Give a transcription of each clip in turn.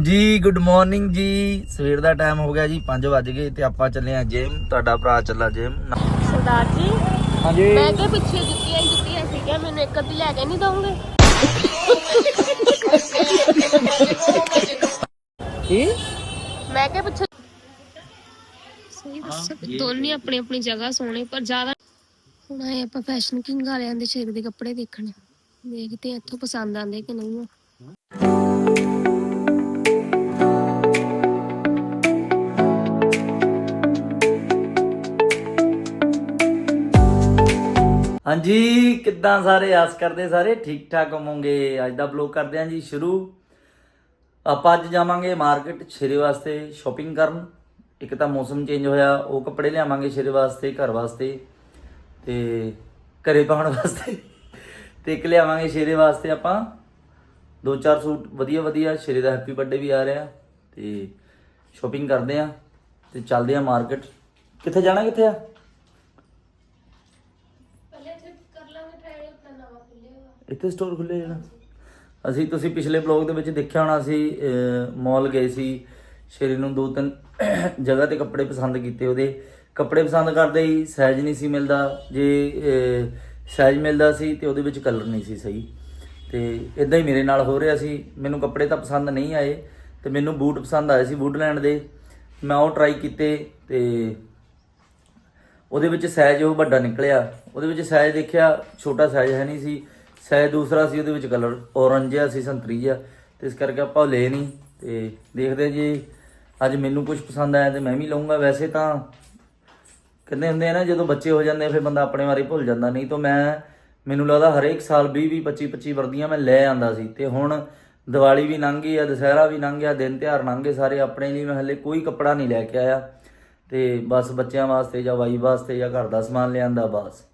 ਜੀ good morning ਜੀ। ਸਵੇਰ ਦਾ ਟਾਈਮ ਹੋ ਗਿਆ ਜੀ 5 ਵਜ ਗਏ ਤੇ ਆਪਾਂ ਚੱਲੇ ਆ ਜਿਮ ਤੁਹਾਡਾ ਭਰਾ ਚੱਲਾ ਜਿਮ ਸਰਦਾਰ ਜੀ ਹਾਂਜੀ। ਮੈਂ ਕਿਹਾ ਪਿੱਛੇ ਜੁੱਤੀਆਂ ਹੀ ਜੁੱਤੀਆਂ ਸੀਗੀਆਂ ਮੈਨੂੰ ਇੱਕ ਅੱਧੀ ਲੈ ਕੇ ਨਹੀਂ ਦੋਗੇ? ਕੀ? ਮੈਂ ਕਿਹਾ ਪਿੱਛੇ ਸਹੀ ਦੱਸੋ ਦੋਨੇ ਆਪਣੀ ਆਪਣੀ ਜਗ੍ਹਾ ਸੋਹਣੇ ਪਰ ਜ਼ਿਆਦਾ ਹੁਣ ਆਏ ਆਪਾਂ ਫੈਸ਼ਨ ਕਿੰਗ ਵਾਲਿਆਂ ਦੇ ਸ਼ੇਰ ਦੇ ਕੱਪੜੇ ਦੇਖਣ। ਦੇਖਦੇ ਆ ਇੱਥੋਂ ਪਸੰਦ ਆਉਂਦੇ ਕਿ ਨਹੀਂ। ਆ ਹਾਂਜੀ, ਕਿੱਦਾਂ ਸਾਰੇ? ਆਸ ਕਰਦੇ ਸਾਰੇ ਠੀਕ ਠਾਕ ਹੋਵੋਗੇ। ਅੱਜ ਦਾ ਬਲੌਗ ਕਰਦੇ ਹਾਂ ਜੀ ਸ਼ੁਰੂ। ਆਪਾਂ ਅੱਜ ਜਾਵਾਂਗੇ ਮਾਰਕੀਟ ਸ਼ੇਰੇ ਵਾਸਤੇ ਸ਼ਾਪਿੰਗ ਕਰਨ। ਇੱਕ ਤਾਂ ਮੌਸਮ ਚੇਂਜ ਹੋਇਆ, ਉਹ ਕੱਪੜੇ ਲਿਆਵਾਂਗੇ ਸ਼ੇਰੇ ਵਾਸਤੇ, ਘਰ ਵਾਸਤੇ ਤੇ ਘਰੇ ਪਾਉਣ ਵਾਸਤੇ। ਤੇ ਇੱਕ ਲਿਆਵਾਂਗੇ ਸ਼ੇਰੇ ਵਾਸਤੇ ਆਪਾਂ। ਦੋ ਚਾਰ ਸੂਟ ਵਧੀਆ ਵਧੀਆ ਸ਼ੇਰੇ ਦਾ ਹੈਪੀ ਬਰਥਡੇ ਵੀ ਆ ਰਿਹਾ ਤੇ ਸ਼ਾਪਿੰਗ ਕਰਦੇ ਆ ਤੇ ਚੱਲਦੇ ਆ ਮਾਰਕੀਟ। ਕਿੱਥੇ ਜਾਣਾ, ਕਿੱਥੇ ਆ? ਇੱਥੇ ਸਟੋਰ ਖੁੱਲੇ ਜਿਹੜਾ। ਅਸੀਂ, ਤੁਸੀਂ ਪਿਛਲੇ ਬਲੌਗ ਦੇ ਵਿੱਚ ਦੇਖਿਆ ਹੋਣਾ ਸੀ ਮਾਲ ਗਏ ਸੀ। ਸ਼ੇਰੀ ਨੂੰ ਦੋ ਤਿੰਨ ਜਗ੍ਹਾ ਤੇ ਕੱਪੜੇ ਪਸੰਦ ਕੀਤੇ ਉਹਦੇ। ਕੱਪੜੇ ਪਸੰਦ ਕਰਦੇ ਹੀ ਸਾਈਜ਼ ਨਹੀਂ ਸੀ ਮਿਲਦਾ। ਜੇ ਸਾਈਜ਼ ਮਿਲਦਾ ਸੀ ਤੇ ਉਹਦੇ ਵਿੱਚ ਕਲਰ ਨਹੀਂ ਸੀ ਸਹੀ। ਤੇ ਇਦਾਂ ਹੀ ਮੇਰੇ ਨਾਲ ਹੋ ਰਿਹਾ ਸੀ। ਮੈਨੂੰ ਕੱਪੜੇ ਤਾਂ ਪਸੰਦ ਨਹੀਂ ਆਏ। ਤੇ ਮੈਨੂੰ ਬੂਟ ਪਸੰਦ ਆਏ ਸੀ ਵੁੱਡਲੈਂਡ ਦੇ। ਮੈਂ ਉਹ ਟਰਾਈ ਕੀਤੇ ਤੇ ਉਹਦੇ ਵਿੱਚ ਸਾਈਜ਼ ਉਹ ਵੱਡਾ ਨਿਕਲਿਆ। ਉਹਦੇ ਵਿੱਚ ਸਾਈਜ਼ ਦੇਖਿਆ, ਛੋਟਾ ਸਾਈਜ਼ ਹੈ ਨਹੀਂ ਸੀ। ਸ਼ਾਇਦ ਦੂਸਰਾ ਸੀ ਉਹਦੇ ਵਿੱਚ ਕਲਰ ਔਰੰਜ ਆ ਸੀ ਸੰਤਰੀ ਆ, ਤੇ ਇਸ ਕਰਕੇ ਆਪਾਂ ਉਹ ਲਏ ਨਹੀਂ, ਤੇ ਦੇਖਦੇ ਹਾਂ ਜੀ, ਅੱਜ ਮੈਨੂੰ ਕੁਝ ਪਸੰਦ ਆਇਆ ਤੇ ਮੈਂ ਵੀ ਲਵਾਂਗਾ ਵੈਸੇ ਤਾਂ ਕਹਿੰਦੇ ਹੁੰਦੇ ਆ ਨਾ, ਜਦੋਂ ਬੱਚੇ ਹੋ ਜਾਂਦੇ ਫਿਰ ਬੰਦਾ ਆਪਣੇ ਬਾਰੇ ਭੁੱਲ ਜਾਂਦਾ। ਨਹੀਂ ਤਾਂ ਮੈਂ, ਮੈਨੂੰ ਲੱਗਦਾ ਹਰੇਕ ਸਾਲ 20 20 25 25 ਵਰਦੀਆਂ ਮੈਂ ਲੈ ਆਂਦਾ ਸੀ। ਤੇ ਹੁਣ ਦੀਵਾਲੀ ਵੀ ਲੰਘ ਗਈ ਆ, ਦੁਸਹਿਰਾ ਵੀ ਲੰਘ ਗਿਆ, ਦਿਨ ਤਿਉਹਾਰ ਲੰਘ ਗਏ, ਸਾਰੇ ਆਪਣੇ ਲਈ ਮੈਂ ਹਲੇ ਕੋਈ ਕੱਪੜਾ ਨਹੀਂ ਲੈ ਕੇ ਆਇਆ। ਤੇ ਬਸ ਬੱਚਿਆਂ ਵਾਸਤੇ ਜਾਂ ਵਾਈ ਵਾਸਤੇ ਜਾਂ ਘਰ ਦਾ ਸਮਾਨ ਲਿਆਂਦਾ, ਬਸ।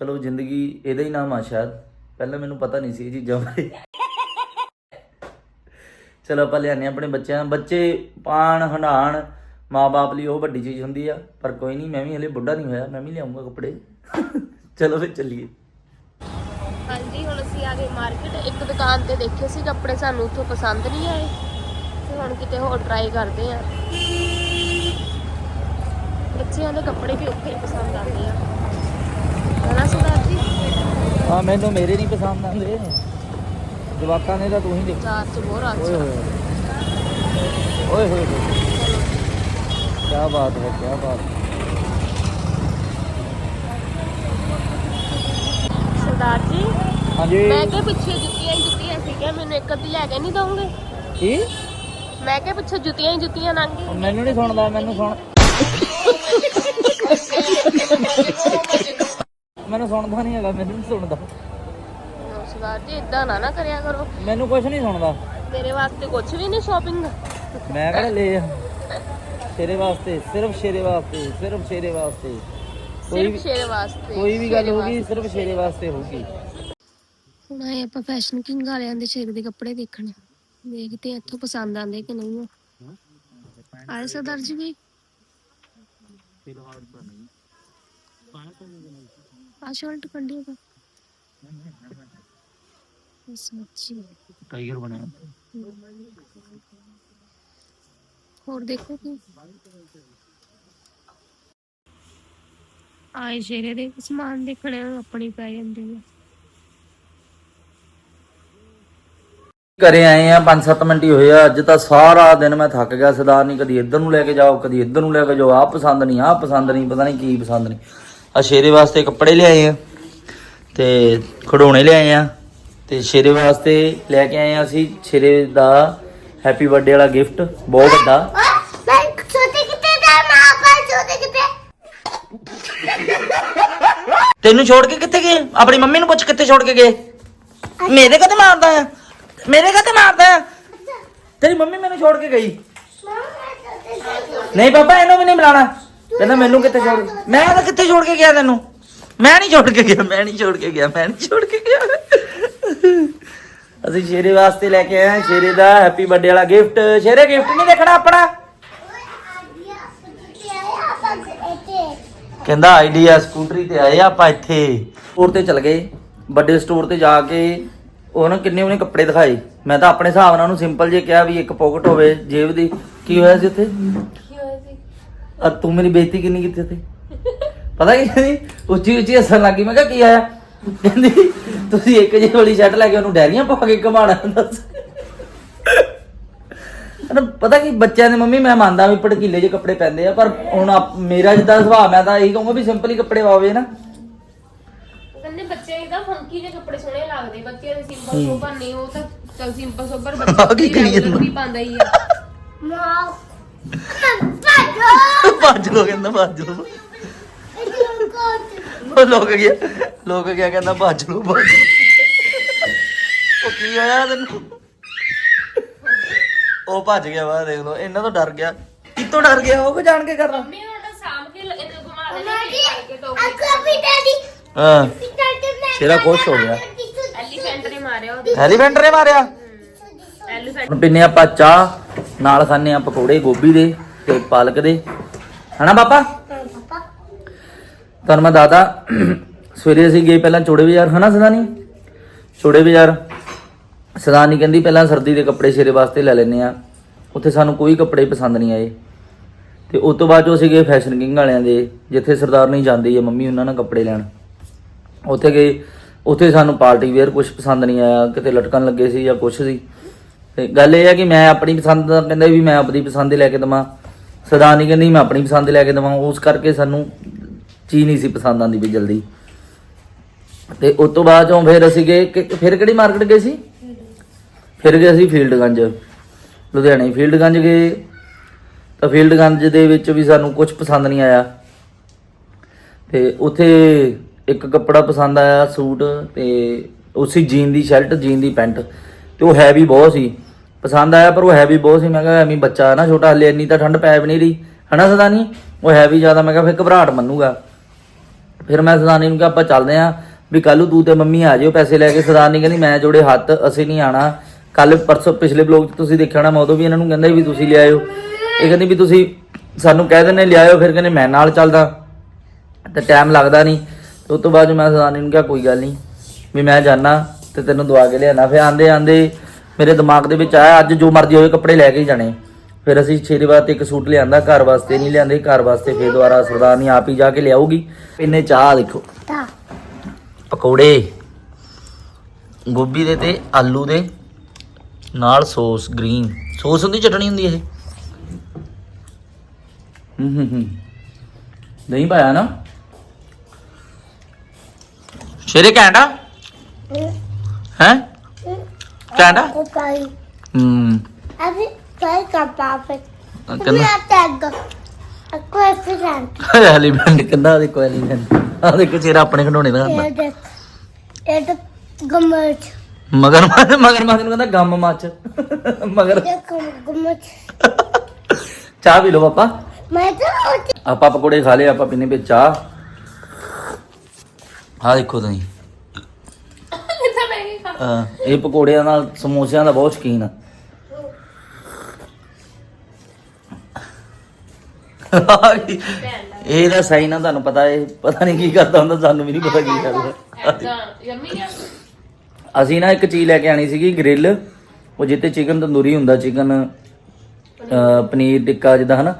ਚਲੋ, ਜ਼ਿੰਦਗੀ ਇਹਦਾ ਹੀ ਨਾਮ ਆ ਸ਼ਾਇਦ। ਪਹਿਲਾਂ ਮੈਨੂੰ ਪਤਾ ਨਹੀਂ ਸੀ ਇਹ ਚੀਜ਼ਾਂ ਬਾਰੇ। ਚਲੋ ਆਪਾਂ ਲਿਆਨੇ ਆਪਣੇ ਬੱਚਿਆਂ ਬੱਚੇ ਪਾਣ ਹੰਡਾਣ ਮਾਪੇ ਲਈ ਉਹ ਵੱਡੀ ਚੀਜ਼ ਹੁੰਦੀ ਆ, ਪਰ ਕੋਈ ਨਹੀਂ, ਮੈਂ ਵੀ ਹਲੇ ਬੁੱਢਾ ਨਹੀਂ ਹੋਇਆ, ਮੈਂ ਵੀ ਲਿਆਉਂਗਾ ਕੱਪੜੇ। ਚਲੋ ਫਿਰ ਚੱਲੀਏ। ਹਾਂਜੀ, ਹੁਣ ਅਸੀਂ ਆ ਗਏ ਮਾਰਕੀਟ। ਇੱਕ ਦੁਕਾਨ ਤੇ ਦੇਖੇ ਸੀ ਕੱਪੜੇ ਸਾਨੂੰ ਉੱਥੋਂ ਪਸੰਦ ਨਹੀਂ ਆਏ। ਤੇ ਹੁਣ ਕਿਤੇ ਹੋਰ ਟਰਾਈ ਕਰਦੇ ਆ ਬੱਚਿਆਂ ਦੇ ਕੱਪੜੇ ਵੀ ਉੱਥੇ ਪਸੰਦ ਆਉਂਦੇ ਆ। ਹਨਾ ਸਰਦਾਰ ਆ ਮੈਨੂੰ ਮੇਰੇ ਨਹੀਂ ਪਸੰਦ ਆਉਂਦੇ। ਜਵਾਕਾਂ ਨੇ ਤਾਂ ਤੂੰ ਹੀ ਦੇਖ। ਚਾਰ ਚ ਮੋਹਰ ਆ ਓਏ ਹੋਏ ਓਏ ਹੋਏ ਕੀ ਬਾਤ ਹੈ ਕੀ ਬਾਤ। ਸਰਦਾਰ ਜੀ ਹਾਂਜੀ। ਮੈਂ ਕਿਹਾ ਪਿੱਛੇ ਜੁੱਤੀਆਂ ਹੀ ਜੁੱਤੀਆਂ ਸੀਗੀਆਂ ਮੈਨੂੰ ਇੱਕ ਅੱਧੀ ਲੈ ਕੇ ਨਹੀਂ ਦੋਗੇ? ਕੀ? ਮੈਂ ਕਿਹਾ ਪਿੱਛੇ ਜੁੱਤੀਆਂ ਹੀ ਜੁੱਤੀਆਂ ਲੰਘੀ ਮੈਨੂੰ ਨਹੀਂ ਸੁਣਦਾ ਮੈਨੂੰ ਸੁਣ। ਮੈਨੂੰ ਸੁਣਦਾ ਨਹੀਂ ਹੈਗਾ ਮੈਨੂੰ ਨਹੀਂ ਸੁਣਦਾ। ਸਰਦਾਰ ਜੀ ਇਦਾਂ ਨਾ ਨਾ ਕਰਿਆ ਕਰੋ। ਮੈਨੂੰ ਕੁਝ ਨਹੀਂ ਸੁਣਦਾ। ਮੇਰੇ ਵਾਸਤੇ ਕੁਝ ਵੀ ਨਹੀਂ ਸ਼ਾਪਿੰਗ ਮੈਂ ਕਿਹੜਾ ਲੈ ਆ ਸ਼ੇਰੇ ਵਾਸਤੇ ਸਿਰਫ ਸ਼ੇਰੇ ਵਾਸਤੇ ਸਿਰਫ ਸ਼ੇਰੇ ਵਾਸਤੇ। ਕੋਈ ਸਿਰਫ ਵੀ ਸ਼ੇਰ ਵਾਸਤੇ ਕੋਈ ਵੀ ਗੱਲ ਹੋਗੀ ਸਿਰਫ ਸ਼ੇਰੇ ਵਾਸਤੇ ਹੋਗੀ ਹੁਣ ਆਏ ਆਪਾਂ ਫੈਸ਼ਨ ਕਿੰਗ ਵਾਲਿਆਂ ਦੇ ਸ਼ੇਰ ਦੇ ਕੱਪੜੇ ਦੇਖਣ। ਦੇਖਦੇ ਆ ਇੱਥੋਂ ਪਸੰਦ ਆਉਂਦੇ ਕਿ ਨਹੀਂ। ਆ ਆਏ ਸਰਦਾਰ ਜੀ ਵੀ। ਆ ਸ਼ਰਟ ਕੱਢੀ ਤਾਂ। ਸੱਚੀ ਟਾਈਗਰ ਬਣਿਆ ਹੋਰ ਦੇਖੋ ਕੀ। ਆਏ ਸ਼ੇਰੇ ਦੇ ਸਮਾਨ ਦੇਖਣੇ ਆਪਣੀ ਪੈ ਜਾਂਦੀ ਆ। ਘਰੇ ਆਏ ਆ 5-7 ਮਿੰਟ ਹੀ ਹੋਏ ਆ। ਅੱਜ ਤਾਂ ਸਾਰਾ ਦਿਨ ਮੈਂ ਥੱਕ ਗਿਆ ਸਰਦਾਰ ਨਹੀਂ ਕਦੀ ਇੱਧਰ ਨੂੰ ਲੈ ਕੇ ਜਾਓ ਕਦੀ ਇੱਧਰ ਨੂੰ ਲੈ ਕੇ ਜਾਓ। ਆਹ ਪਸੰਦ ਨਹੀਂ ਆਹ ਪਸੰਦ ਨਹੀਂ ਪਤਾ ਨਹੀਂ ਕੀ ਪਸੰਦ ਨਹੀਂ। ਆ ਸ਼ੇਰੇ ਵਾਸਤੇ ਕੱਪੜੇ ਲਿਆਏ ਆ ਤੇ ਖਡੋਣੇ ਲਿਆਏ ਆ ਤੇ ਸ਼ੇਰੇ ਵਾਸਤੇ ਲੈ ਕੇ ਆਏ ਆ ਅਸੀਂ ਸ਼ੇਰੇ ਦਾ ਹੈਪੀ ਬਰਥਡੇ ਵਾਲਾ ਗਿਫਟ ਬਹੁਤ ਵੱਡਾ। ਤੈਨੂੰ ਛੋੜ ਕੇ ਕਿੱਥੇ ਗਏ? ਆਪਣੀ ਮੰਮੀ ਨੂੰ ਪੁੱਛ ਕਿੱਥੇ ਛੋੜ ਕੇ ਗਏ? ਮੇਰੇ ਕਦੇ ਮਾਰਦਾ ਆ? ਮੇਰੇ ਕਦੇ ਮਾਰਦਾ ਆ? ਤੇਰੀ ਮੰਮੀ ਮੈਨੂੰ ਛੋੜ ਕੇ ਗਈ। ਨਹੀਂ ਪਾਪਾ ਇਹਨੂੰ ਵੀ ਨਹੀਂ ਬੁਲਾਣਾ ਕਹਿੰਦਾ ਮੈਨੂੰ ਕਿੱਥੇ ਛੋੜ ਮੈਂ ਤਾਂ ਕਿੱਥੇ ਛੋੜ ਕੇ ਗਿਆ ਤੈਨੂੰ? ਮੈਂ ਨਹੀਂ ਛੋੜ ਕੇ ਗਿਆ, ਮੈਂ ਨਹੀਂ ਛੋੜ ਕੇ ਗਿਆ, ਮੈਂ ਨਹੀਂ ਛੋੜ ਕੇ ਗਿਆ। ਅਸੀਂ ਸ਼ੇਰੇ ਵਾਸਤੇ ਲੈ ਕੇ ਆਏ ਸ਼ੇਰੇ ਦਾ ਹੈਪੀ ਬਰਥਡੇ ਵਾਲਾ ਗਿਫਟ ਸ਼ੇਰੇ ਗਿਫਟ ਨਹੀਂ ਦੇਖਣਾ ਆਪਣਾ? ਕਹਿੰਦਾ ਆਈਡੀਆ ਸਕੂਟਰੀ ਤੇ ਆਏ ਆਪਾਂ ਇੱਥੇ। ਸਟੋਰ ਤੇ ਚਲ ਗਏ, ਵੱਡੇ ਸਟੋਰ ਤੇ ਜਾ ਕੇ ਉਹ ਕਿੰਨੇ ਉਹਨੇ ਕੱਪੜੇ ਦਿਖਾਏ। ਮੈਂ ਤਾਂ ਆਪਣੇ ਹਿਸਾਬ ਨਾਲ ਉਹਨੂੰ ਸਿੰਪਲ ਜੇ ਕਿਹਾ ਵੀ ਇੱਕ ਪਾਕਟ ਹੋਵੇ ਜੇਬ ਦੀ। ਕੀ ਹੋਇਆ ਸੀ ਉੱਥੇ? ਆ ਤੂੰ ਮੇਰੀ ਬੇਇੱਜ਼ਤੀ ਕਿੰਨੀ ਕੀਤੀ ਉੱਥੇ? ਪਤਾ ਕੀ ਕਹਿੰਦੀ? ਉੱਚੀ ਉੱਚੀ ਹੱਸਣ ਲੱਗੀ ਮੈਂ ਕਿਹਾ ਕੀ ਆਇਆ? ਕਹਿੰਦੀ ਤੁਸੀਂ ਇੱਕ ਜਿਹੀ ਵਾਲੀ ਸ਼ਰਟ ਲੈ ਕੇ ਉਹਨੂੰ ਡੈਰੀਆਂ ਪਾ ਕੇ ਘਮਾਣਾ ਦੱਸ। ਅਰੇ ਪਤਾ ਕੀ ਬੱਚਿਆਂ ਦੇ ਮੰਮੀ ਮੈਂ ਮੰਨਦਾ ਵੀ ਭੜਕੀਲੇ ਜਿਹੇ ਕੱਪੜੇ ਪੈਂਦੇ ਆ ਪਰ ਹੁਣ ਮੇਰਾ ਜਿੱਦਾਂ ਸੁਭਾਅ ਮੈਂ ਤਾਂ ਇਹੀ ਕਹੂੰਗਾ ਵੀ ਸਿੰਪਲ ਹੀ ਕੱਪੜੇ ਪਾਵੇ ਨਾ। ਕਹਿੰਦੇ ਬੱਚੇ ਇਹਦਾ ਫੰਕੀ ਜਿਹੇ ਕੱਪੜੇ ਸੋਹਣੇ ਲੱਗਦੇ ਬੱਚਿਆਂ ਦੇ ਸਿੰਪਲ। ਸੋਬਰ ਨਹੀਂ ਉਹ ਤਾਂ ਚਲ ਸਿੰਪਲ ਸੋਬਰ ਬੱਚੇ? ਵੀ ਪਾਉਂਦਾ ਹੀ ਆ। ਭੱਜ ਲੋ ਕਹਿੰਦਾ ਭੱਜ ਲੋ ਉਹ ਲੋਕ ਗਿਆ ਲੋਕ ਗਿਆ ਕਹਿੰਦਾ ਭੱਜ ਲੋ ਭੱਜ ਲਓ। ਉਹ ਕੀ ਹੋਇਆ ਤੈਨੂੰ? ਉਹ ਭੱਜ ਗਿਆ ਵਾ ਦੇਖ ਲੋ ਇਹਨਾਂ ਤੋਂ ਡਰ ਗਿਆ। ਕਿਤੋਂ ਡਰ ਗਿਆ? ਉਹ ਕਿ ਜਾਣ ਕੇ ਕਰਨਾ? ਮੰਮੀ ਉਹਨਾਂ ਸਾਂਭ ਕੇ ਲ- ਇਹਨੂੰ ਘੁਮਾ ਦੇਣਾ ਕਰਕੇ ਟੋਕਰੀ ਹਾਂ। ਸ਼ੇਰਾ ਖੁਸ਼ ਹੋ ਗਿਆ। ਐਲੀਫੈਂਟ ਨੇ ਮਾਰਿਆ ਉਹਦੇ। ਐਲੀਫੈਂਟ ਨੇ ਮਾਰਿਆ? ਐਲੀਫੈਂਟ ਹੁਣ ਪੀਨੇ ਆਪਾਂ ਚਾਹ। ਨਾਲ ਖਾਣੇ ਆ ਪਕੌੜੇ ਗੋਭੀ ਦੇ ਤੇ ਪਾਲਕ ਦੇ। ਹਨਾ ਪਾਪਾ? ਤੁਹਾਨੂੰ ਮੈਂ ਦਾਦਾ ਸਵੇਰੇ ਅਸੀਂ ਗਏ ਪਹਿਲਾਂ ਚੋੜੇ ਬਾਜ਼ਾਰ ਹਨਾ ਸਦਾਨੀ? ਚੋੜੇ ਬਾਜ਼ਾਰ। ਸਦਾਨੀ ਕਹਿੰਦੀ ਪਹਿਲਾਂ ਸਰਦੀ ਦੇ ਕੱਪੜੇ ਸ਼ੇਰੇ ਵਾਸਤੇ ਲੈ ਲੈਨੇ ਆ ਉੱਥੇ ਸਾਨੂੰ ਕੋਈ ਕੱਪੜੇ ਪਸੰਦ ਨਹੀਂ ਆਏ। ਤੇ ਉਸ ਤੋਂ ਬਾਅਦ ਜੋ ਅਸੀਂ ਗਏ ਫੈਸ਼ਨ ਕਿੰਗ ਵਾਲਿਆਂ ਦੇ ਜਿੱਥੇ ਸਰਦਾਰ ਨਹੀਂ ਜਾਂਦੀ ਹੈ ਮੰਮੀ ਉਹਨਾਂ ਨਾਲ ਕੱਪੜੇ ਲੈਣ। ਉੱਥੇ ਗਏ ਉੱਥੇ ਸਾਨੂੰ ਪਾਰਟੀ ਵੇਅਰ ਕੁਝ ਪਸੰਦ ਨਹੀਂ ਆਇਆ ਕਿਤੇ ਲਟਕਣ ਲੱਗੇ ਸੀ ਜਾਂ ਕੁਝ ਸੀ। ਤੇ ਗੱਲ ਇਹ ਹੈ ਕਿ ਮੈਂ ਆਪਣੀ ਪਸੰਦ ਦਾ ਕਹਿੰਦਾ ਵੀ ਮੈਂ ਆਪਣੀ ਪਸੰਦ ਦੇ ਲੈ ਕੇ ਦਵਾਂ। ਨਹੀਂ ਕਹਿੰਦੀ ਮੈਂ ਆਪਣੀ ਪਸੰਦ ਦੇ ਲੈ ਕੇ ਦਵਾਂ। ਉਸ ਕਰਕੇ ਸਾਨੂੰ ਚੀਜ਼ ਨਹੀਂ ਸੀ ਪਸੰਦ ਆਂਦੀ ਵੀ ਜਲਦੀ। ਤੇ ਉਸ ਤੋਂ ਬਾਅਦ ਚੋਂ ਫਿਰ ਅਸੀਂ ਗਏ ਕਿ- ਫਿਰ ਕਿਹੜੀ ਮਾਰਕੀਟ ਗਏ ਸੀ? ਫਿਰ ਗਏ ਅਸੀਂ ਫੀਲਡਗੰਜ। ਲੁਧਿਆਣੇ। ਫੀਲਡਗੰਜ ਗਏ। ਤਾਂ ਫੀਲਡਗੰਜ ਦੇ ਵਿੱਚ ਵੀ ਸਾਨੂੰ ਕੁਝ ਪਸੰਦ ਨਹੀਂ ਆਇਆ। ਤੇ ਉੱਥੇ ਇੱਕ ਕੱਪੜਾ ਪਸੰਦ ਆਇਆ, ਸੂਟ ਤੇ ਉਸੇ ਜੀਨ ਦੀ ਸ਼ਰਟ, ਜੀਨ ਦੀ ਪੈਂਟ। ਤੇ ਉਹ ਹੈਵੀ ਬਹੁਤ ਸੀ। ਪਸੰਦ ਆਇਆ, ਪਰ ਉਹ ਹੈਵੀ ਬਹੁਤ ਸੀ। ਮੈਂ ਕਿਹਾ ਐਵੇਂ ਬੱਚਾ ਹੈ ਨਾ ਛੋਟਾ, ਹਲੇ ਇੰਨੀ ਤਾਂ ਠੰਡ ਪੈ ਵੀ ਨਹੀਂ ਰਹੀ। ਹਨਾ ਸਦਾਨੀ? ਉਹ ਹੈਵੀ ਜ਼ਿਆਦਾ, ਮੈਂ ਕਿਹਾ ਫਿਰ ਘਬਰਾਹਟ ਮੰਨੂਗਾ। ਫਿਰ ਮੈਂ ਸਦਾਨੀ ਨੂੰ ਕਿਹਾ, ਆਪਾਂ ਚੱਲਦੇ ਆਂ ਵੀ ਕੱਲੂ ਤੂੰ ਤੇ ਮੰਮੀ ਆ ਜਿਓ ਪੈਸੇ ਲੈ ਕੇ। ਸਦਾਨੀ ਕਹਿੰਦੀ, ਮੈਂ ਜੋੜੇ ਹੱਥ, ਅਸੀਂ ਨਹੀਂ ਆਣਾ ਕੱਲ ਪਰਸੋਂ ਪਿਛਲੇ ਬਲੌਗ 'ਚ ਤੁਸੀਂ ਦੇਖਿਆ ਹੋਣਾ, ਮੈਂ ਉਦੋਂ ਵੀ ਇਹਨਾਂ ਨੂੰ ਕਹਿੰਦਾ ਵੀ ਤੁਸੀਂ ਲਿਆਇਓ ਇਹ ਕਹਿੰਦੀ ਵੀ ਤੁਸੀਂ ਸਾਨੂੰ ਕਹਿ ਦਿੰਦੇ ਲਿਆਇਓ ਫਿਰ ਕਹਿੰਦੇ, ਮੈਂ ਨਾਲ ਚੱਲਦਾ। ਤੇ ਟਾਈਮ ਲੱਗਦਾ ਨਹੀਂ। ਤੇ ਉਸ ਤੋਂ ਬਾਅਦ 'ਚ ਮੈਂ ਸਦਾਨੀ ਨੂੰ ਕਿਹਾ, ਕੋਈ ਗੱਲ ਨਹੀਂ। ਵੀ ਮੈਂ ਜਾਣਾ ਤੇ ਤੈਨੂੰ ਦਵਾ ਕੇ ਲਿਆਣਾ ਫਿਰ ਆਂਦੇ ਆਂਦੇ ਮੇਰੇ ਦਿਮਾਗ ਦੇ ਵਿੱਚ ਆਇਆ ਅੱਜ ਜੋ ਮਰਜ਼ੀ ਹੋਵੇ ਕੱਪੜੇ ਲੈ ਕੇ ਹੀ ਜਾਣੇ। ਫਿਰ ਅਸੀਂ ਛੇਰੇ ਵਾਸਤੇ ਇੱਕ ਸੂਟ ਲਿਆਂਦਾ ਘਰ ਵਾਸਤੇ ਨਹੀਂ ਲਿਆਂਦੇ ਘਰ ਵਾਸਤੇ ਫਿਰ ਦੁਬਾਰਾ ਸਰਦਾਰਨੀ ਆਪ ਹੀ ਜਾ ਕੇ ਲਿਆਊਗੀ। ਇੰਨੇ ਚਾਹ ਦੇਖੋ। ਪਕੌੜੇ ਗੋਭੀ ਦੇ ਤੇ ਆਲੂ ਦੇ ਨਾਲ ਸੌਸ ਗ੍ਰੀਨ। ਸੌਸ ਹੁੰਦੀ ਚਟਣੀ ਹੁੰਦੀ ਇਹ? ਹੂੰ ਹੂੰ ਹੂੰ। ਦਹੀਂ ਪਾਇਆ ਨਾ? ਸ਼ੇਰੇ ਆ ਦੇਖੋ ਚਿਹਰਾ ਆਪਣੇ ਦਾ ਕਰਦਾ ਮਗਰ ਮਗਰ ਮਗਰ ਮਗਰ ਨੂੰ ਕਹਿੰਦਾ ਗੰਮ ਮੱਚ ਮਗਰ ਚਾਹ ਪੀ ਲਓ ਪਾਪਾ। ਆਪਾਂ ਪਕੌੜੇ ਖਾ ਲਏ ਆਪਾਂ ਪੀਨੇ ਵਿੱਚ ਚਾਹ। ਆ ਦੇਖੋ ਤੁਸੀਂ। ਅਹ ਇਹ ਪਕੌੜਿਆਂ ਨਾਲ ਸਮੋਸਿਆਂ ਦਾ ਬਹੁਤ ਸ਼ੌਕੀਨ ਆ। ਇਹ ਦਾ ਸਾਈਨ ਆ ਤੁਹਾਨੂੰ ਪਤਾ ਇਹ ਪਤਾ ਨਹੀਂ ਕੀ ਕਰਦਾ ਹੁੰਦਾ ਸਾਨੂੰ ਵੀ ਨਹੀਂ ਪਤਾ ਕੀ ਕਰਦਾ। ਅਸੀਂ ਨਾ ਇੱਕ ਚੀਜ਼ ਲੈ ਕੇ ਆਣੀ ਸੀਗੀ ਗ੍ਰਿਲ। ਉਹ ਜਿੱਤੇ ਚਿਕਨ ਤੰਦੂਰੀ ਹੁੰਦਾ ਚਿਕਨ ਪਨੀਰ ਟਿੱਕਾ ਜਿੱਦਾਂ ਹਨਾ?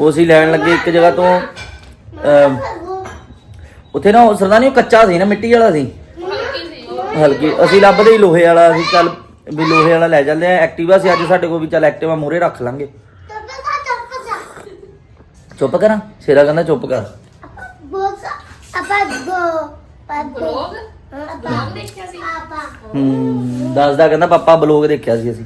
ਉਹ ਅਸੀਂ ਲੈਣ ਲੱਗੇ ਇੱਕ ਜਗ੍ਹਾ ਤੋਂ ਉੱਥੇ ਨਾ ਉਹ ਸਰਦਾਨੀ ਉਹ ਕੱਚਾ ਸੀ ਨਾ ਮਿੱਟੀ ਵਾਲਾ ਸੀ। ਹਲਕੀ ਅਸੀਂ ਲੱਭਦੇ ਹੀ ਲੋਹੇ ਵਾਲਾ ਅਸੀਂ ਚੱਲ ਵੀ ਲੋਹੇ ਵਾਲਾ ਲੈ ਜਾਂਦੇ ਆ ਐਕਟਿਵਾ ਸੀ ਅੱਜ ਸਾਡੇ ਕੋਲ ਵੀ ਚੱਲ ਐਕਟਿਵਾ ਮੂਰੇ ਰੱਖ ਲਾਂਗੇ। ਚੁੱਪ ਕਰਾਂ? ਸ਼ੇਰਾ ਕਹਿੰਦਾ ਚੁੱਪ ਕਰ। ਬਲੌਗ ਬਲੌਗ ਦੇਖਿਆ ਸੀ ਹੂੰ ਦੱਸਦਾ ਕਹਿੰਦਾ ਪਾਪਾ ਬਲੌਗ ਦੇਖਿਆ ਸੀ ਅਸੀਂ।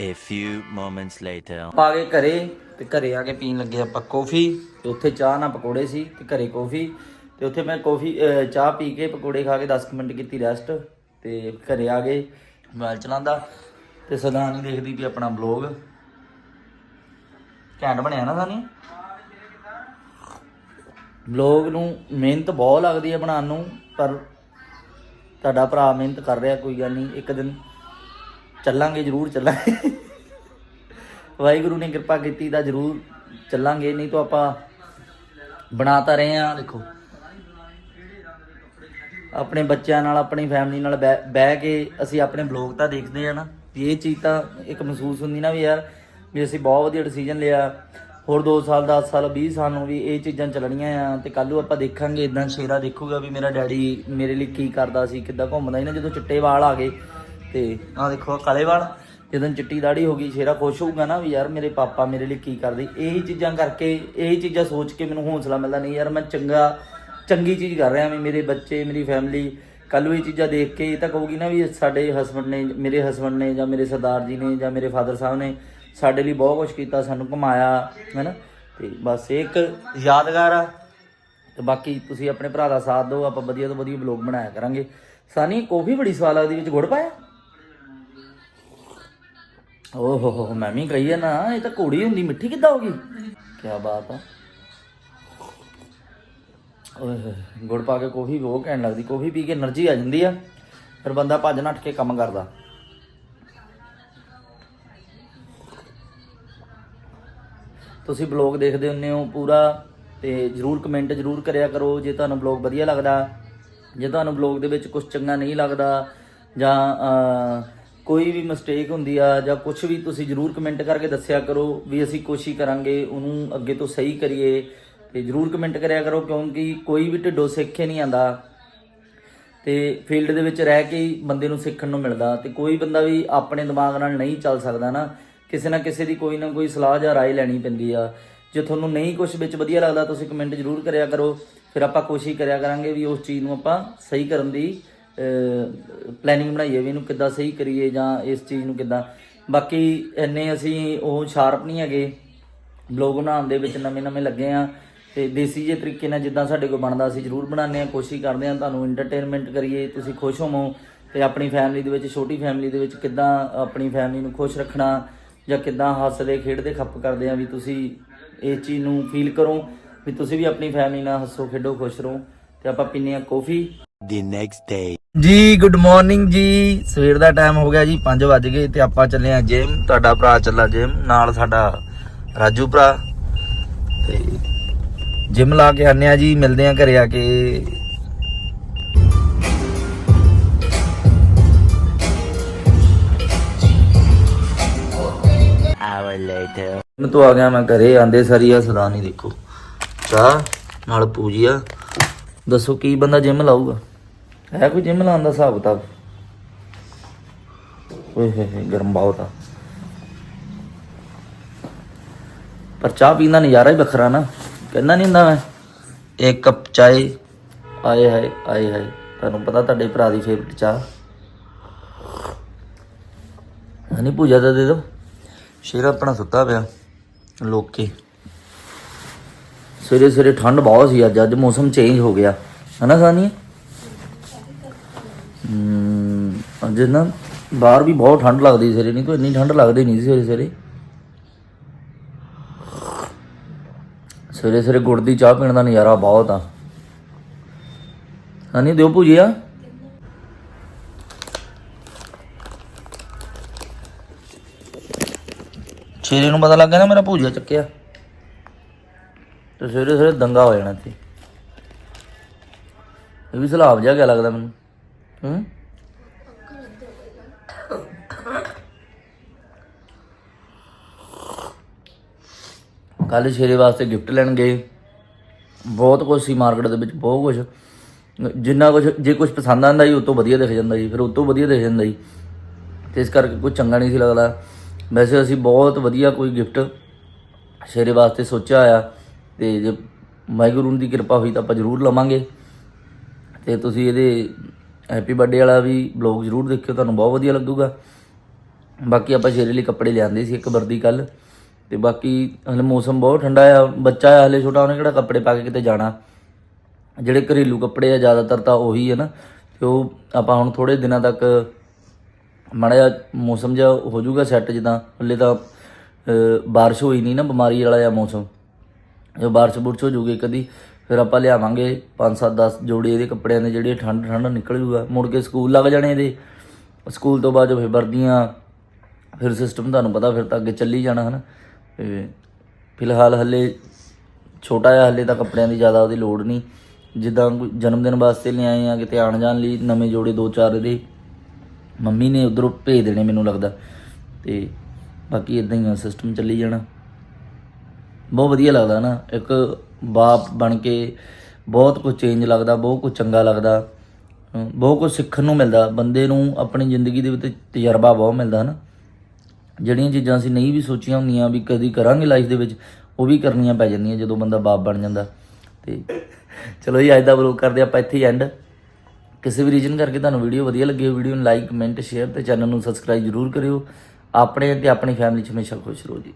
A few moments later. ਪਾ ਕੇ ਘਰੇ ਤੇ ਘਰੇ ਆ ਕੇ ਪੀਣ ਲੱਗੇ ਆਪਾਂ ਕੌਫੀ ਤੇ ਉੱਥੇ ਚਾਹ ਨਾਲ ਪਕੌੜੇ ਸੀ ਤੇ ਘਰੇ ਕੌਫੀ ਤੇ ਉੱਥੇ ਮੈਂ ਕੌਫੀ ਚਾਹ ਪੀ ਕੇ ਪਕੌੜੇ ਖਾ ਕੇ 10 ਕੁ ਮਿੰਟ ਕੀਤੀ ਰੈਸਟ ਤੇ ਘਰੇ ਆ ਗਏ, ਮੋਬਾਈਲ ਚਲਾਉਂਦਾ ਤੇ ਸਦਾ ਨਹੀਂ ਦੇਖਦੀ ਵੀ ਆਪਣਾ ਬਲੌਗ ਘੈਂਟ ਬਣਿਆ ਨਾ ਸਾਨੀ? ਬਲੌਗ ਨੂੰ ਮਿਹਨਤ ਬਹੁਤ ਲੱਗਦੀ ਹੈ ਬਣਾਉਣ ਨੂੰ, ਪਰ ਤੁਹਾਡਾ ਭਰਾ ਮਿਹਨਤ ਕਰ ਰਿਹਾ, ਕੋਈ ਗੱਲ ਨਹੀਂ, ਇੱਕ ਦਿਨ ਚੱਲਾਂਗੇ, ਜ਼ਰੂਰ ਚੱਲਾਂਗੇ। ਵਾਹਿਗੁਰੂ ਨੇ ਕਿਰਪਾ ਕੀਤੀ ਤਾਂ ਜ਼ਰੂਰ ਚੱਲਾਂਗੇ, ਨਹੀਂ ਤਾਂ ਆਪਾਂ ਬਣਾ ਤਾਂ ਰਹੇ ਆ ਦੇਖੋ। ਆਪਣੇ ਬੱਚਿਆਂ ਨਾਲ, ਆਪਣੀ ਫੈਮਿਲੀ ਨਾਲ ਬਹਿ ਬਹਿ ਕੇ ਅਸੀਂ ਆਪਣੇ ਬਲੌਗ ਤਾਂ ਦੇਖਦੇ ਆ ਨਾ, ਵੀ ਇਹ ਚੀਜ਼ ਤਾਂ ਇੱਕ ਮਹਿਸੂਸ ਹੁੰਦੀ ਨਾ ਵੀ ਯਾਰ, ਵੀ ਅਸੀਂ ਬਹੁਤ ਵਧੀਆ ਡਿਸੀਜਨ ਲਿਆ। ਹੋਰ 2 ਸਾਲ 10 ਸਾਲ 20 ਸਾਲ ਨੂੰ ਵੀ ਇਹ ਚੀਜ਼ਾਂ ਚੱਲਣੀਆਂ ਆ ਤੇ ਕੱਲ ਨੂੰ ਆਪਾਂ ਦੇਖਾਂਗੇ ਇਦਾਂ ਸ਼ੇਰਾ ਦੇਖੂਗਾ ਵੀ ਮੇਰਾ ਡੈਡੀ ਮੇਰੇ ਲਈ ਕੀ ਕਰਦਾ ਸੀ, ਕਿੱਦਾਂ ਘੁੰਮਦਾ ਸੀ ਨਾ, ਜਦੋਂ ਚਿੱਟੇ ਵਾਲ ਆ ਗਏ। ਤੇ ਆਹ ਦੇਖੋ, ਆਹ ਕਾਲੇ ਵਾਲ, ਜਦੋਂ ਚਿੱਟੀ ਦਾੜੀ ਹੋ ਗਈ, ਸ਼ੇਰਾ ਖੁਸ਼ ਹੋਊਗਾ ਨਾ ਵੀ ਯਾਰ ਮੇਰੇ ਪਾਪਾ ਮੇਰੇ ਲਈ ਕੀ ਕਰਦੇ। ਇਹੀ ਚੀਜ਼ਾਂ ਕਰਕੇ, ਇਹੀ ਚੀਜ਼ਾਂ ਸੋਚ ਕੇ ਮੈਨੂੰ ਹੌਸਲਾ ਮਿਲਦਾ, ਨਹੀਂ ਯਾਰ ਮੈਂ ਚੰਗਾ ਚੰਗੀ ਚੀਜ਼ ਕਰ ਰਿਹਾ ਵੀ ਮੇਰੇ ਬੱਚੇ, ਮੇਰੀ ਫੈਮਿਲੀ ਕੱਲ ਨੂੰ ਇਹ ਚੀਜ਼ਾਂ ਦੇਖ ਕੇ ਇਹ ਤਾਂ ਕਹੂਗੀ ਨਾ ਵੀ ਸਾਡੇ ਹਸਬੰਡ ਨੇ, ਮੇਰੇ ਹਸਬੰਡ ਨੇ ਜਾਂ ਮੇਰੇ ਸਰਦਾਰ ਜੀ ਨੇ ਜਾਂ ਮੇਰੇ ਫਾਦਰ ਸਾਹਿਬ ਨੇ ਸਾਡੇ ਲਈ ਬਹੁਤ ਕੁਝ ਕੀਤਾ, ਸਾਨੂੰ ਘੁਮਾਇਆ ਹੈਨਾ ਤੇ ਬਸ ਇਹ ਇੱਕ ਯਾਦਗਾਰ ਆ। ਤੇ ਬਾਕੀ ਤੁਸੀਂ ਆਪਣੇ ਭਰਾ ਦਾ ਸਾਥ ਦਿਓ, ਆਪਾਂ ਵਧੀਆ ਤੋਂ ਵਧੀਆ ਬਲੌਗ ਬਣਾਇਆ ਕਰਾਂਗੇ। ਸਾਨੀ, ਕੌਫੀ ਬੜੀ ਸਵਾਦ ਲੱਗਦੀ, ਵਿੱਚ ਗੁੜ ਪਾਇਆ? ਓਹ ਹੋ ਹੋ ਮੈਂ ਵੀ ਕਹੀ ਆ ਨਾ, ਇਹ ਤਾਂ ਘੋੜੀ ਹੁੰਦੀ, ਮਿੱਠੀ ਕਿੱਦਾਂ ਹੋ ਗਈ? ਕੀ ਬਾਤ ਆ। ਗੁੜ ਪਾ ਕੇ ਕੌਫੀ ਬਹੁਤ ਘੈਂਟ ਲੱਗਦੀ ਕੌਫੀ ਪੀ ਕੇ એનર્ਜੀ ਆ ਜਾਂਦੀ ਆ, ਫਿਰ ਬੰਦਾ ਭੱਜ ਨੱਠ ਕੇ ਕੰਮ ਕਰਦਾ। ਤੁਸੀਂ ਬਲੌਗ ਦੇਖਦੇ ਹੁੰਨੇ ਹੋ ਪੂਰਾ, ਤੇ ਜਰੂਰ ਕਮੈਂਟ ਜਰੂਰ ਕਰਿਆ ਕਰੋ, ਜੇ ਤੁਹਾਨੂੰ ਬਲੌਗ ਵਧੀਆ ਲੱਗਦਾ, ਜੇ ਤੁਹਾਨੂੰ ਬਲੌਗ ਦੇ ਵਿੱਚ ਕੁਝ ਚੰਗਾ ਨਹੀਂ ਲੱਗਦਾ, ਜਾਂ ਕੋਈ ਵੀ ਮਿਸਟੇਕ ਹੁੰਦੀ ਆ, ਜਾਂ ਕੁਝ ਵੀ ਤੁਸੀਂ ਜਰੂਰ ਕਮੈਂਟ ਕਰਕੇ ਦੱਸਿਆ ਕਰੋ, ਵੀ ਅਸੀਂ ਕੋਸ਼ਿਸ਼ ਕਰਾਂਗੇ ਉਹਨੂੰ ਅੱਗੇ ਤੋਂ ਸਹੀ ਕਰੀਏ ਤੇ ਜਰੂਰ ਕਮੈਂਟ ਕਰਿਆ ਕਰੋ ਕਿਉਂਕਿ ਕੋਈ ਵੀ ਢਿੱਡੋ ਸਿੱਖ ਕੇ ਨਹੀਂ ਆਂਦਾ। ਤੇ ਫੀਲਡ ਦੇ ਵਿੱਚ ਰਹਿ ਕੇ ਹੀ ਬੰਦੇ ਨੂੰ ਸਿੱਖਣ ਨੂੰ ਮਿਲਦਾ ਤੇ ਕੋਈ ਬੰਦਾ ਵੀ ਆਪਣੇ ਦਿਮਾਗ ਨਾਲ ਨਹੀਂ ਚੱਲ ਸਕਦਾ ਨਾ, ਕਿਸੇ ਨਾ ਕਿਸੇ ਦੀ ਕੋਈ ਨਾ ਕੋਈ ਸਲਾਹ ਜਾਂ ਰਾਏ ਲੈਣੀ ਪੈਂਦੀ ਆ। ਜੇ ਤੁਹਾਨੂੰ ਨਹੀਂ ਕੁਝ ਵਿੱਚ ਵਧੀਆ ਲੱਗਦਾ ਤੁਸੀਂ ਕਮੈਂਟ ਜ਼ਰੂਰ ਕਰਿਆ ਕਰੋ। ਫਿਰ ਆਪਾਂ ਕੋਸ਼ਿਸ਼ ਕਰਿਆ ਕਰਾਂਗੇ ਵੀ ਉਸ ਚੀਜ਼ ਨੂੰ ਆਪਾਂ ਸਹੀ ਕਰਨ ਦੀ ਪਲੈਨਿੰਗ ਬਣਾਈਏ ਵੀ ਇਹਨੂੰ ਕਿੱਦਾਂ ਸਹੀ ਕਰੀਏ ਜਾਂ ਇਸ ਚੀਜ਼ ਨੂੰ ਕਿੱਦਾਂ। ਬਾਕੀ ਇੰਨੇ ਅਸੀਂ ਉਹ ਸ਼ਾਰਪ ਨਹੀਂ ਹੈਗੇ। ਬਲੌਗ ਬਣਾਉਣ ਦੇ ਵਿੱਚ ਨਵੇਂ-ਨਵੇਂ ਲੱਗੇ ਆ। ਤੇ ਦੇਸੀ ਜੇ ਤਰੀਕੇ ਨਾਲ ਜਿੱਦਾਂ ਸਾਡੇ ਕੋਲ ਬਣਦਾ ਅਸੀਂ ਜ਼ਰੂਰ ਬਣਾਉਂਦੇ ਆ ਕੋਸ਼ਿਸ਼ ਕਰਦੇ ਆ ਤੁਹਾਨੂੰ ਐਂਟਰਟੇਨਮੈਂਟ ਕਰੀਏ ਤੁਸੀਂ ਖੁਸ਼ ਹੋਵੋ ਤੇ ਆਪਣੀ ਫੈਮਿਲੀ ਦੇ ਵਿੱਚ ਛੋਟੀ ਫੈਮਿਲੀ ਦੇ ਵਿੱਚ ਕਿੱਦਾਂ ਆਪਣੀ ਫੈਮਿਲੀ ਨੂੰ ਖੁਸ਼ ਰੱਖਣਾ ਜਾਂ ਕਿੱਦਾਂ ਹੱਸਦੇ ਖੇਡਦੇ ਖੱਪ ਕਰਦੇ ਆ ਵੀ ਤੁਸੀਂ ਇਸ ਚੀਜ਼ ਨੂੰ ਫੀਲ ਕਰੋ ਵੀ ਤੁਸੀਂ ਵੀ ਆਪਣੀ ਫੈਮਿਲੀ ਨਾਲ ਹੱਸੋ ਖੇਡੋ ਖੁਸ਼ ਰਹੋ ਤੇ ਆਪਾਂ ਪੀਨੇ ਆ ਕੌਫੀ The next day. ਜੀ ਗੁੱਡ ਮਾਰਨਿੰਗ ਜੀ। ਸਵੇਰ ਦਾ ਟਾਈਮ ਹੋ ਗਿਆ ਜੀ 5 ਵਜ ਗਏ ਤੇ ਆਪਾਂ ਚੱਲੇ ਆ ਜਿਮ ਤੁਹਾਡਾ ਭਰਾ ਚੱਲਾ ਜਿਮ ਨਾਲ ਸਾਡਾ ਰਾਜੂ ਭਰਾ। ਤੇ ਜਿਮ ਲਾ ਕੇ ਆਨੇ ਆ ਜੀ, ਮਿਲਦੇ ਆ ਘਰੇ ਆ ਕੇ। Hour later. ਮੈਂ ਤੋਂ ਆ ਗਿਆ ਮੈਂ ਘਰੇ, ਆਂਦੇ ਸਾਰੀ ਆ ਸਦਾਨੀ ਦੇਖੋ। ਚਾਹ ਨਾਲ ਪੂਜੀਆ। ਦੱਸੋ ਕੀ ਬੰਦਾ ਜਿਮ ਲਾਊਗਾ? ਹੈ ਕੋਈ ਜਿਮ ਲਾਉਣ ਦਾ ਹਿਸਾਬ ਕਿਤਾਬ? ਓਏ ਹੋਏ ਹੋਏ, ਗਰਮ ਬਹੁਤ ਆ। ਪਰ ਚਾਹ ਪੀਣ ਦਾ ਨਜ਼ਾਰਾ ਹੀ ਵੱਖਰਾ ਨਾ। ਕਹਿੰਦਾ ਨਹੀਂ ਹੁੰਦਾ ਮੈਂ? ਇੱਕ ਕੱਪ ਚਾਹ ਆਏ ਹਾਏ ਆਏ ਹਾਏ। ਤੁਹਾਨੂੰ ਪਤਾ ਤੁਹਾਡੇ ਭਰਾ ਦੀ ਫੇਵਰਿਟ ਚਾਹ? ਹਨੀ ਪੂਜਾ ਦਾ ਦੇ ਦੋ ਸ਼ੇਰ ਆਪਣਾ ਸੁੱਤਾ ਪਿਆ ਲੋਕੇ। ਸਵੇਰੇ ਸਵੇਰੇ ਠੰਡ ਬਹੁਤ ਸੀ ਅੱਜ ਅੱਜ ਮੌਸਮ ਚੇਂਜ ਹੋ ਗਿਆ। ਹਨਾ ਸਾਨੀ? ਅੱਜ ਨਾ ਬਾਹਰ ਵੀ ਬਹੁਤ ਠੰਡ ਲੱਗਦੀ ਸਵੇਰੇ ਨਹੀਂ ਕੋਈ ਇੰਨੀ ਠੰਡ ਲੱਗਦੀ ਨਹੀਂ ਸੀ ਸਵੇਰੇ ਸਵੇਰੇ। ਸਵੇਰੇ ਸਵੇਰੇ ਗੁੜ ਦੀ ਚਾਹ ਪੀਣ ਦਾ ਨਜ਼ਾਰਾ ਬਹੁਤ ਆ। ਸਾਨੀ ਦਿਓ ਭੁਜੀਆ? ਸ਼ੇਰੇ ਨੂੰ ਪਤਾ ਲੱਗ ਗਿਆ ਨਾ ਮੇਰਾ ਭੂਜੀਆ ਚੱਕਿਆ। ਤੇ ਸਵੇਰੇ ਸਵੇਰੇ ਦੰਗਾ ਹੋ ਜਾਣਾ ਸੀ ਇਹ ਵੀ ਸਲਾਬ ਜਿਹਾ ਗਿਆ ਲੱਗਦਾ ਮੈਨੂੰ। ਹੂੰ? ਕੱਲ ਸ਼ੇਰੇ ਵਾਸਤੇ ਗਿਫਟ ਲੈਣ ਗਏ। ਬਹੁਤ ਕੁਝ ਸੀ ਮਾਰਕੀਟ ਦੇ ਵਿੱਚ, ਬਹੁਤ ਕੁਝ ਜਿੰਨਾ ਕੁਝ ਜੇ ਕੁਝ ਪਸੰਦ ਆਂਦਾ ਜੀ ਉਹ ਤੋਂ ਵਧੀਆ ਦਿਖ ਜਾਂਦਾ ਜੀ। ਫਿਰ ਉਹ ਤੋਂ ਵਧੀਆ ਦਿਖ ਜਾਂਦਾ ਜੀ। ਤੇ ਇਸ ਕਰਕੇ ਕੁਝ ਚੰਗਾ ਨਹੀਂ ਸੀ ਲੱਗਦਾ। ਵੈਸੇ ਅਸੀਂ ਬਹੁਤ ਵਧੀਆ ਕੋਈ ਗਿਫਟ ਸ਼ੇਰੇ ਵਾਸਤੇ ਸੋਚਿਆ ਹੋਇਆ। ਤੇ ਜੇ ਵਾਹਿਗੁਰੂ ਦੀ ਕਿਰਪਾ ਹੋਈ ਤਾਂ ਆਪਾਂ ਜ਼ਰੂਰ ਲਵਾਂਗੇ। ਤੇ ਤੁਸੀਂ ਇਹਦੇ ਹੈਪੀ ਬਰਥਡੇ ਵਾਲਾ ਵੀ ਬਲੌਗ ਜ਼ਰੂਰ ਦੇਖਿਓ, ਤੁਹਾਨੂੰ ਬਹੁਤ ਵਧੀਆ ਲੱਗੂਗਾ। ਬਾਕੀ ਆਪਾਂ ਸ਼ੇਰੇ ਲਈ ਕੱਪੜੇ ਲਿਆਂਦੇ ਸੀ ਇੱਕ ਵਰਦੀ ਕੱਲ ਤੇ ਬਾਕੀ ਹਲੇ ਮੌਸਮ ਬਹੁਤ ਠੰਡਾ ਆ ਬੱਚਾ ਆ ਹਲੇ ਛੋਟਾ ਉਹਨੇ ਕਿਹੜਾ ਕੱਪੜੇ ਪਾ ਕੇ ਕਿਤੇ ਜਾਣਾ? ਜਿਹੜੇ ਘਰੇਲੂ ਕੱਪੜੇ ਆ ਜ਼ਿਆਦਾਤਰ ਤਾਂ ਉਹੀ ਹੈ ਨਾ। ਤੇ ਉਹ ਆਪਾਂ ਹੁਣ ਥੋੜੇ ਦਿਨਾਂ ਤੱਕ ਮਾੜਾ ਜਿਹਾ ਮੌਸਮ ਜਿਹਾ ਹੋ ਜਾਊਗਾ ਸੈੱਟ ਜਿੱਦਾਂ ਹਲੇ ਤਾਂ ਅਹ, ਬਾਰਿਸ਼ ਹੋਈ ਨਹੀਂ ਨਾ ਬਿਮਾਰੀ ਵਾਲਾ ਜਿਹਾ ਮੌਸਮ। ਜੋ ਬਾਰਿਸ਼ ਬੁਰਸ਼ ਹੋ ਜੂਗੀ ਕਦੀ ਫਿਰ ਆਪਾਂ ਲਿਆਵਾਂਗੇ 5 7 10 ਜੋੜੇ ਇਹਦੇ ਕੱਪੜਿਆਂ ਦੇ ਜਿਹੜੇ ਠੰਡ ਠੰਡ ਨਿਕਲ ਜੂਗਾ ਮੁੜ ਕੇ ਸਕੂਲ ਲੱਗ ਜਾਣੇ ਇਹਦੇ। ਸਕੂਲ ਤੋਂ ਬਾਅਦ ਜੋ ਫਿਰ ਵਰਦੀਆਂ ਫਿਰ ਸਿਸਟਮ ਤੁਹਾਨੂੰ ਪਤਾ ਫਿਰ ਤਾਂ ਅੱਗੇ ਚੱਲੀ ਜਾਣਾ ਹਨਾ। ਤੇ ਫਿਲਹਾਲ ਹੱਲੇ ਛੋਟਾ ਜਿਹਾ ਹੱਲੇ ਤਾਂ ਕੱਪੜਿਆਂ ਦੀ ਜ਼ਿਆਦਾ ਉਹਦੀ ਲੋੜ ਨਹੀਂ। ਜਿੱਦਾਂ ਕੋਈ ਜਨਮ ਦਿਨ ਵਾਸਤੇ ਲਿਆਏ ਆ, ਕਿਤੇ ਆਣ ਜਾਣ ਲਈ ਨਵੇਂ ਜੋੜੇ ਦੋ ਚਾਰ ਦੇ ਮੰਮੀ ਨੇ ਉਧਰੋਂ ਭੇਜ ਦੇਣੇ ਮੈਨੂੰ ਲੱਗਦਾ। ਤੇ ਬਾਕੀ ਇਦਾਂ ਹੀ ਆ ਸਿਸਟਮ ਚੱਲੀ ਜਾਣਾ। ਬਹੁਤ ਵਧੀਆ ਲੱਗਦਾ ਨਾ, ਇੱਕ ਬਾਪ ਬਣ ਕੇ ਬਹੁਤ ਕੁਝ ਚੇਂਜ ਲੱਗਦਾ, ਬਹੁਤ ਕੁਝ ਚੰਗਾ ਲੱਗਦਾ। ਬਹੁਤ ਕੁਝ ਸਿੱਖਣ ਨੂੰ ਮਿਲਦਾ, ਬੰਦੇ ਨੂੰ ਆਪਣੀ ਜ਼ਿੰਦਗੀ ਦੇ ਵਿੱਚ ਤਜਰਬਾ ਬਹੁਤ ਮਿਲਦਾ ਨਾ। ਜਿਹੜੀਆਂ ਚੀਜ਼ਾਂ ਅਸੀਂ ਨਹੀਂ ਵੀ ਸੋਚੀਆਂ ਹੁੰਦੀਆਂ ਵੀ ਕਦੀ ਕਰਾਂਗੇ ਲਾਈਫ ਦੇ ਵਿੱਚ, ਉਹ ਵੀ ਕਰਨੀਆਂ ਪੈ ਜਾਂਦੀਆਂ ਜਦੋਂ ਬੰਦਾ ਬਾਪ ਬਣ ਜਾਂਦਾ। ਤੇ ਚਲੋ ਜੀ, ਅੱਜ ਦਾ ਵਲੋਗ ਕਰਦੇ ਆਪਾਂ ਇੱਥੇ ਹੀ ਐਂਡ ਕਿਸੇ ਵੀ ਰੀਜਨ ਕਰਕੇ ਤੁਹਾਨੂੰ ਵੀਡੀਓ ਵਧੀਆ ਲੱਗੀ ਹੋ ਵੀਡੀਓ ਨੂੰ ਲਾਈਕ ਕਮੈਂਟ ਸ਼ੇਅਰ ਤੇ ਚੈਨਲ ਨੂੰ ਸਬਸਕ੍ਰਾਈਬ ਜਰੂਰ ਕਰਿਓ। ਆਪਣੇ ਤੇ ਆਪਣੀ ਫੈਮਿਲੀ ਚ ਹਮੇਸ਼ਾ ਖੁਸ਼ ਰਹੋ ਜੀ।